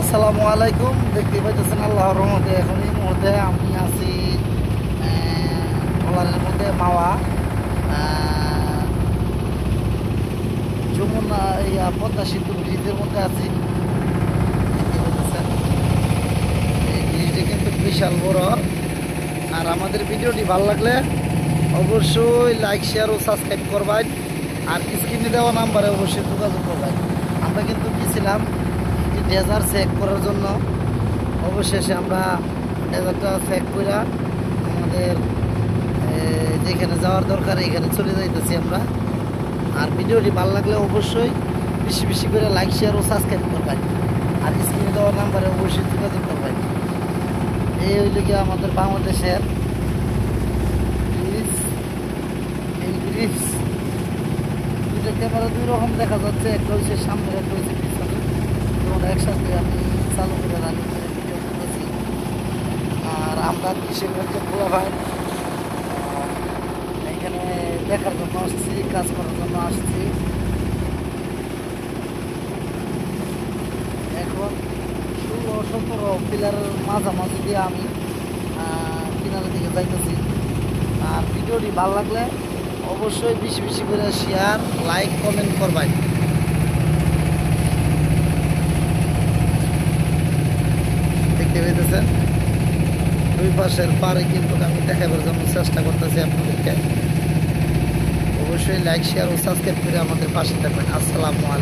আসসালামু আলাইকুম। দেখতে পাইতেছেন আল্লাহর রহমতে এখন এই মুহূর্তে আমি আছি কলারের মধ্যে মাওয়া যমুনা ইয়া পদ্মা সেতু ব্রিজের মধ্যে আছি। দেখতে পাইতেছেন, এই ব্রিজটা কিন্তু বিশাল বড়। আর আমাদের ভিডিওটি ভালো লাগলে অবশ্যই লাইক, শেয়ার ও সাবস্ক্রাইব করবেন। আর স্ক্রিনে দেওয়া নাম্বারে অবশ্যই যোগাযোগ করবেন। আমরা কিন্তু গেছিলাম যে ডেজার চেক করার জন্য অবশেষে আমরা ডেজারটা চেক করে আমাদের যেখানে যাওয়ার দরকার এখানে চলে যাইতেছি আমরা। আর ভিডিওটি ভালো লাগলে অবশ্যই বেশি বেশি করে লাইক শেয়ার ও সাবস্ক্রাইব করবেন। আর স্ক্রিনে দেওয়ার নাম্বারে অবশ্যই যোগাযোগ করবেন। এই হইল কি আমাদের বাংলাদেশের ক্যামেরা দুই রকম দেখা যাচ্ছে, একটা হচ্ছে সামনে একটা হচ্ছে পিছনে তোমরা একসাথে আমি চালু করে রানি করে ভিডিও করতেছি। আর আমরা কিশোরগঞ্জে খোলা ভাই। এখানে দেখার জন্য আসছি, কাজ করার জন্য আসছি। এখন ষোলো সতেরো পিলারের মাঝামাঝি দিয়ে আমি কিনারের দিকে যাইতেছি। আর ভিডিওটি ভালো লাগলে অবশ্যই বেশি বেশি করে শেয়ার লাইক কমেন্ট করবেন পেতেছেন দুই পাশের পারে কিন্তু আমি দেখাবার জন্য চেষ্টা করতেছি আপনাদেরকে। অবশ্যই লাইক শেয়ার ও সাবস্ক্রাইব করে আমাদের পাশে থাকবেন। আসসালামু